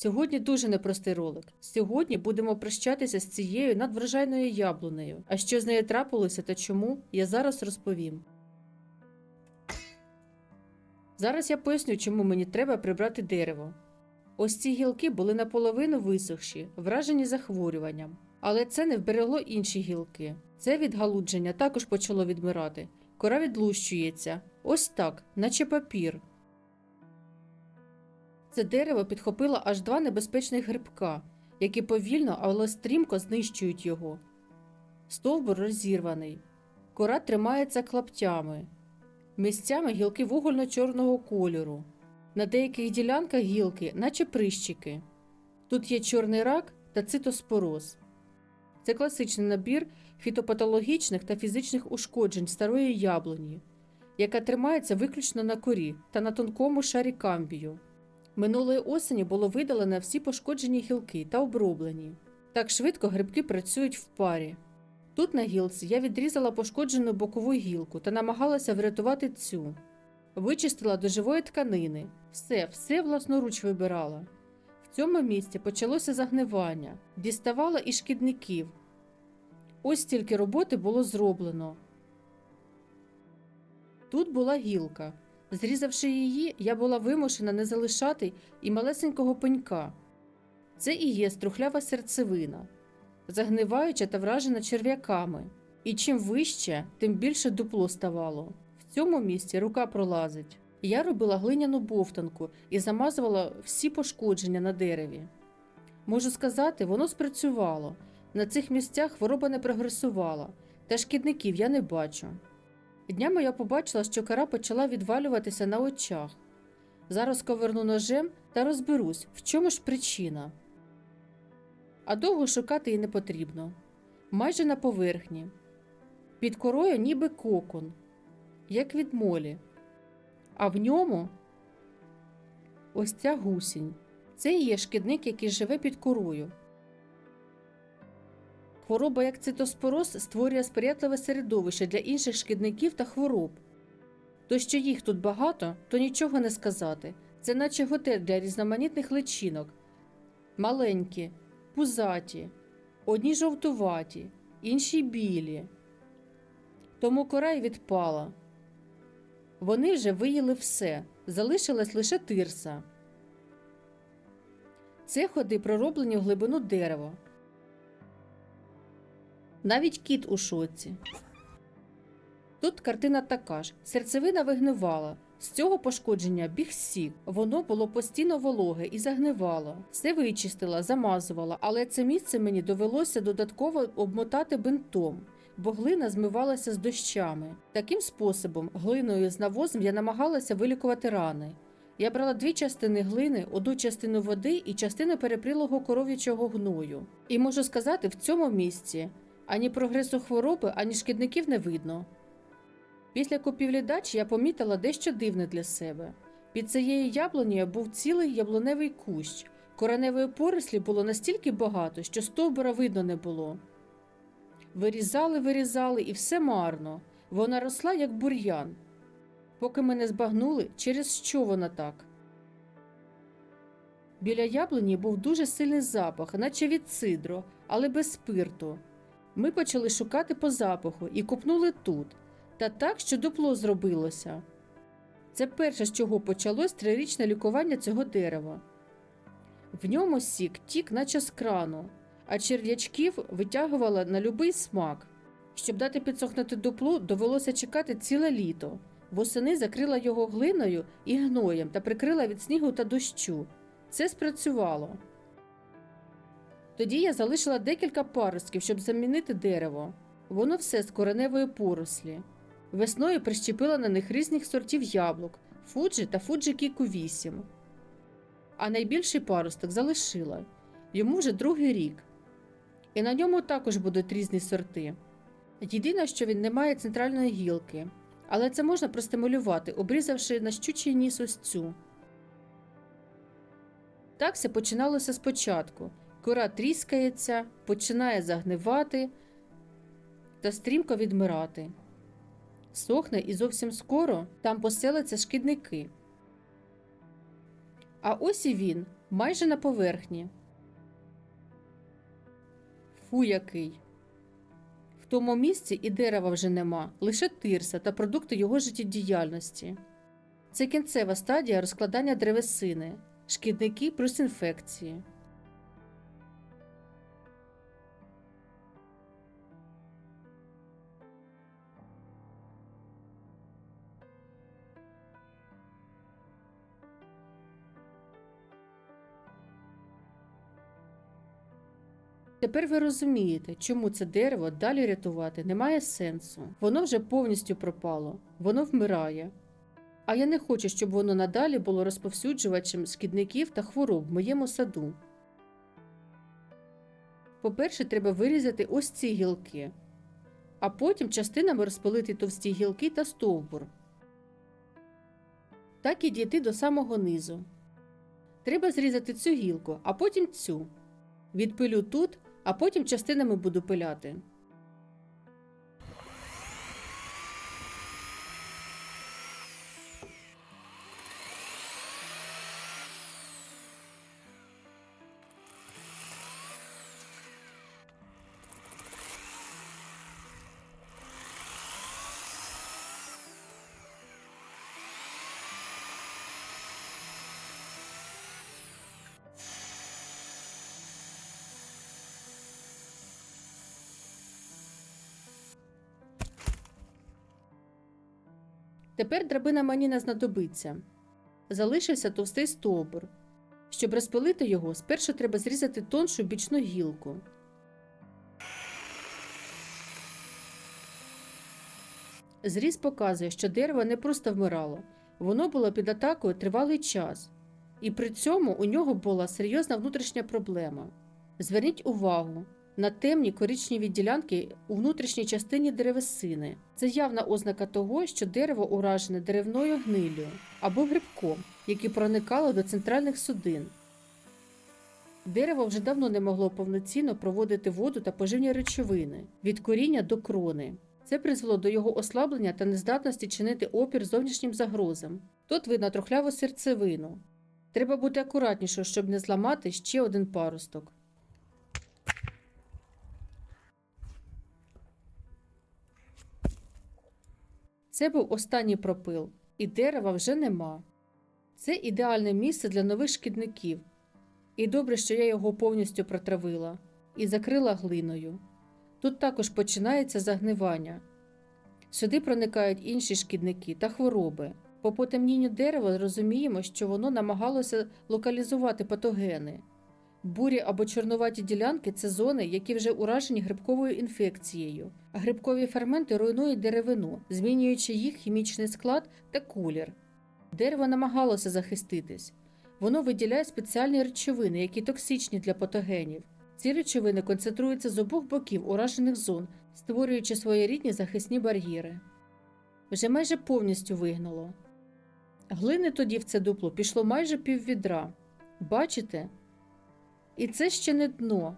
Сьогодні дуже непростий ролик. Сьогодні будемо прощатися з цією надвражайною яблунею. А що з нею трапилося та чому, я зараз розповім. Зараз я поясню, чому мені треба прибрати дерево. Ось ці гілки були наполовину висохші, вражені захворюванням. Але це не вберегло інші гілки. Це відгалудження також почало відмирати. Кора відлущується. Ось так, наче папір. Це дерево підхопило аж два небезпечних грибка, які повільно, але стрімко знищують його. Стовбур розірваний. Кора тримається клаптями. Місцями гілки вугольно-чорного кольору. На деяких ділянках гілки, наче прищики. Тут є чорний рак та цитоспороз. Це класичний набір фітопатологічних та фізичних ушкоджень старої яблуні, яка тримається виключно на корі та на тонкому шарі камбію. Минулої осені було видалено всі пошкоджені гілки та оброблені. Так швидко грибки працюють в парі. Тут на гілці я відрізала пошкоджену бокову гілку та намагалася врятувати цю. Вичистила до живої тканини. Все, все власноруч вибирала. В цьому місці почалося загнивання, діставала і шкідників. Ось стільки роботи було зроблено. Тут була гілка. Зрізавши її, я була вимушена не залишати і малесенького пенька. Це і є струхлява серцевина, загниваюча та вражена черв'яками. І чим вище, тим більше дупло ставало. В цьому місці рука пролазить. Я робила глиняну бовтанку і замазувала всі пошкодження на дереві. Можу сказати, воно спрацювало. На цих місцях хвороба не прогресувала, та шкідників я не бачу. Днями я побачила, що кара почала відвалюватися на очах. Зараз коверну ножем та розберусь, в чому ж причина. А довго шукати і не потрібно. Майже на поверхні. Під корою ніби кокон, як від молі. А в ньому ось ця гусінь. Це є шкідник, який живе під корою. Хвороба як цитоспороз створює сприятливе середовище для інших шкідників та хвороб. То, що їх тут багато, то нічого не сказати. Це наче готель для різноманітних личинок. Маленькі, пузаті, одні жовтуваті, інші білі. Тому кора й відпала. Вони вже виїли все, залишилась лише тирса. Це ходи пророблені в глибину дерева. Навіть кіт у шоці. Тут картина така ж: серцевина вигнивала. З цього пошкодження біг сік. Воно було постійно вологе і загнивало. Все вичистила, замазувала, але це місце мені довелося додатково обмотати бинтом, бо глина змивалася з дощами. Таким способом, глиною з навозом я намагалася вилікувати рани. Я брала дві частини глини, одну частину води і частину перепрілого коров'ячого гною. І можу сказати, в цьому місці ані прогресу хвороби, ані шкідників не видно. Після купівлі дачі я помітила дещо дивне для себе. Під цією яблунею був цілий яблуневий кущ. Кореневої порослі було настільки багато, що стовбура видно не було. Вирізали, вирізали, і все марно. Вона росла, як бур'ян. Поки ми не збагнули, через що вона так. Біля яблуні був дуже сильний запах, наче від сидру, але без спирту. Ми почали шукати по запаху і купнули тут, та так, що дупло зробилося. Це перше, з чого почалось трирічне лікування цього дерева. В ньому сік тік, наче з крану, а черв'ячків витягувала на любий смак. Щоб дати підсохнути дуплу, довелося чекати ціле літо. Восени закрила його глиною і гноєм та прикрила від снігу та дощу. Це спрацювало. Тоді я залишила декілька паростків, щоб замінити дерево. Воно все з кореневої порослі. Весною прищепила на них різних сортів яблук фуджі та фуджі кіку 8. А найбільший паросток залишила йому вже другий рік. І на ньому також будуть різні сорти. Єдине, що він не має центральної гілки, але це можна простимулювати, обрізавши на щучий ніс ось цю. Так все починалося спочатку. Кора тріскається, починає загнивати та стрімко відмирати. Сохне і зовсім скоро там поселяться шкідники. А ось і він, майже на поверхні. Фу який. В тому місці і дерева вже нема, лише тирса та продукти його життєдіяльності. Це кінцева стадія розкладання древесини, шкідники плюс інфекції. Тепер ви розумієте, чому це дерево далі рятувати немає сенсу. Воно вже повністю пропало, воно вмирає. А я не хочу, щоб воно надалі було розповсюджувачем шкідників та хвороб в моєму саду. По-перше, треба вирізати ось ці гілки, а потім частинами розпилити товсті гілки та стовбур. Так і дійти до самого низу. Треба зрізати цю гілку, а потім цю. Відпилю тут, а потім частинами буду пиляти. Тепер драбина мені не знадобиться. Залишився товстий стовбур. Щоб розпилити його, спершу треба зрізати тоншу бічну гілку. Зріз показує, що дерево не просто вмирало, воно було під атакою тривалий час, і при цьому у нього була серйозна внутрішня проблема. Зверніть увагу на темні коричневі ділянки у внутрішній частині деревесини. Це явна ознака того, що дерево уражене деревною гниллю або грибком, які проникало до центральних судин. Дерево вже давно не могло повноцінно проводити воду та поживні речовини від коріння до крони. Це призвело до його ослаблення та нездатності чинити опір зовнішнім загрозам. Тут видно трохляву серцевину. Треба бути акуратнішою, щоб не зламати ще один паросток. Це був останній пропил, і дерева вже нема. Це ідеальне місце для нових шкідників. І добре, що я його повністю протравила і закрила глиною. Тут також починається загнивання. Сюди проникають інші шкідники та хвороби. По потемнінню дерева розуміємо, що воно намагалося локалізувати патогени. Бурі або чорнуваті ділянки це зони, які вже уражені грибковою інфекцією. Грибкові ферменти руйнують деревину, змінюючи їх хімічний склад та колір. Дерево намагалося захиститись. Воно виділяє спеціальні речовини, які токсичні для патогенів. Ці речовини концентруються з обох боків уражених зон, створюючи своєрідні захисні бар'єри. Вже майже повністю вигнало. Глини тоді в це дупло пішло майже піввідра. Бачите? І це ще не дно.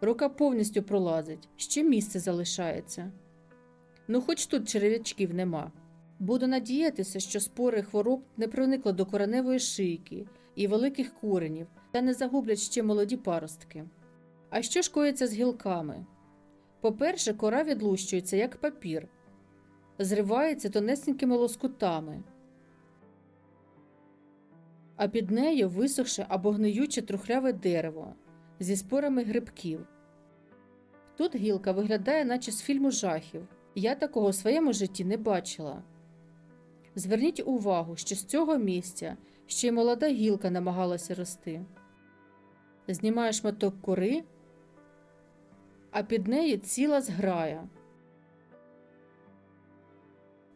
Рука повністю пролазить, ще місце залишається. Ну, хоч тут черев'ячків нема. Буду надіятися, що спори хвороб не проникли до кореневої шийки і великих коренів та не загублять ще молоді паростки. А що ж коїться з гілками? По-перше, кора відлущується як папір, зривається тонесенькими лоскутами, а під нею висохше або гниюче трухляве дерево зі спорами грибків. Тут гілка виглядає, наче з фільму жахів. Я такого в своєму житті не бачила. Зверніть увагу, що з цього місця ще й молода гілка намагалася рости. Знімає шматок кори, а під нею ціла зграя.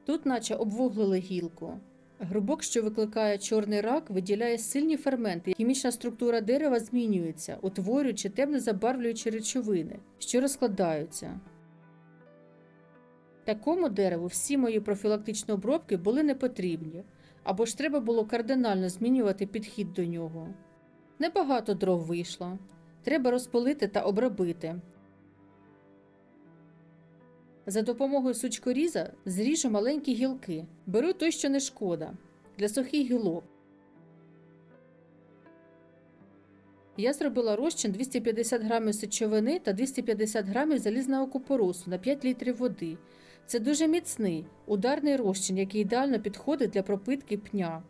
Тут, наче обвуглили гілку. Грубок, що викликає чорний рак, виділяє сильні ферменти. Хімічна структура дерева змінюється, утворюючи темно забарвлюючі речовини, що розкладаються. Такому дереву всі мої профілактичні обробки були не потрібні, або ж треба було кардинально змінювати підхід до нього. Небагато дров вийшло. Треба розпилити та обробити. За допомогою сучкоріза зріжу маленькі гілки. Беру той, що не шкода, для сухих гілок. Я зробила розчин 250 грамів сечовини та 250 грамів залізного купоросу на 5 літрів води. Це дуже міцний, ударний розчин, який ідеально підходить для пропитки пня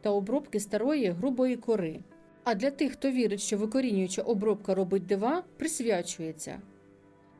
та обробки старої грубої кори. А для тих, хто вірить, що викорінююча обробка робить дива, присвячується.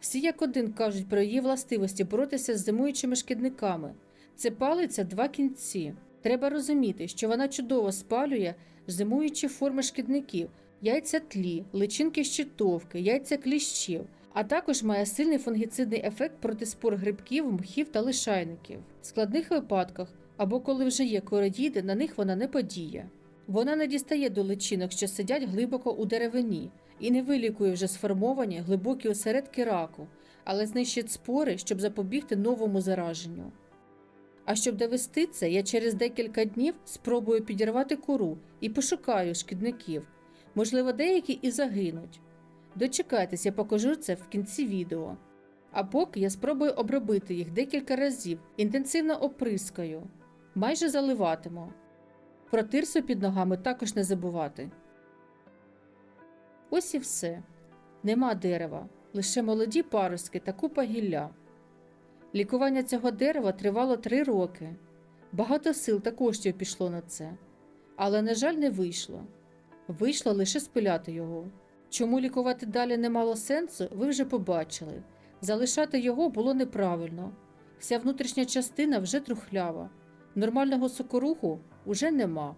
Всі як один кажуть про її властивості боротися з зимуючими шкідниками. Це палиця два кінці. Треба розуміти, що вона чудово спалює зимуючі форми шкідників, яйця тлі, личинки щитовки, яйця кліщів, а також має сильний фунгіцидний ефект проти спор грибків, мхів та лишайників. В складних випадках або коли вже є короїди, на них вона не подіє. Вона не дістає до личинок, що сидять глибоко у деревині, і не вилікує вже сформовані глибокі осередки раку, але знищить спори, щоб запобігти новому зараженню. А щоб довести це, я через декілька днів спробую підірвати кору і пошукаю шкідників. Можливо, деякі і загинуть. Дочекайтесь, я покажу це в кінці відео. А поки я спробую обробити їх декілька разів, інтенсивно оприскаю, майже заливатиму. Про тирсу під ногами також не забувати. Ось і все. Нема дерева, лише молоді паростки та купа гілля. Лікування цього дерева тривало три роки. Багато сил та коштів пішло на це. Але, на жаль, не вийшло. Вийшло лише спиляти його. Чому лікувати далі не мало сенсу, ви вже побачили. Залишати його було неправильно. Вся внутрішня частина вже трухлява. Нормального сокоруху уже нема.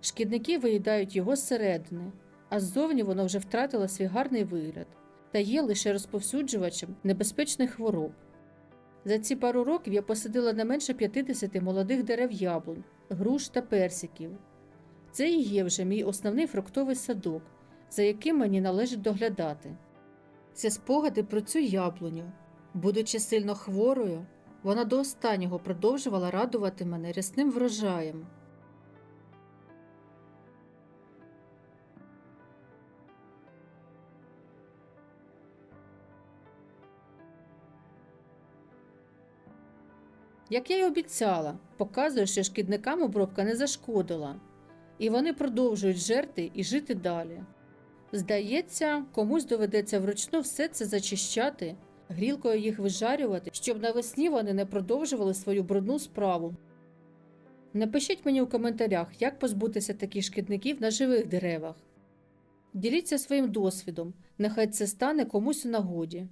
Шкідники виїдають його зсередини, а ззовні воно вже втратило свій гарний вигляд та є лише розповсюджувачем небезпечних хвороб. За ці пару років я посадила не менше 50 молодих дерев яблунь, груш та персиків. Це і є вже мій основний фруктовий садок, за яким мені належить доглядати. Це спогади про цю яблуню. Будучи сильно хворою, вона до останнього продовжувала радувати мене рясним врожаєм. Як я й обіцяла, показую, що шкідникам обробка не зашкодила, і вони продовжують жерти і жити далі. Здається, комусь доведеться вручну все це зачищати, грілкою їх вижарювати, щоб навесні вони не продовжували свою брудну справу. Напишіть мені у коментарях, як позбутися таких шкідників на живих деревах. Діліться своїм досвідом, нехай це стане комусь у нагоді.